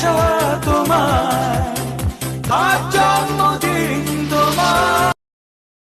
এসেছ তোমার। আজ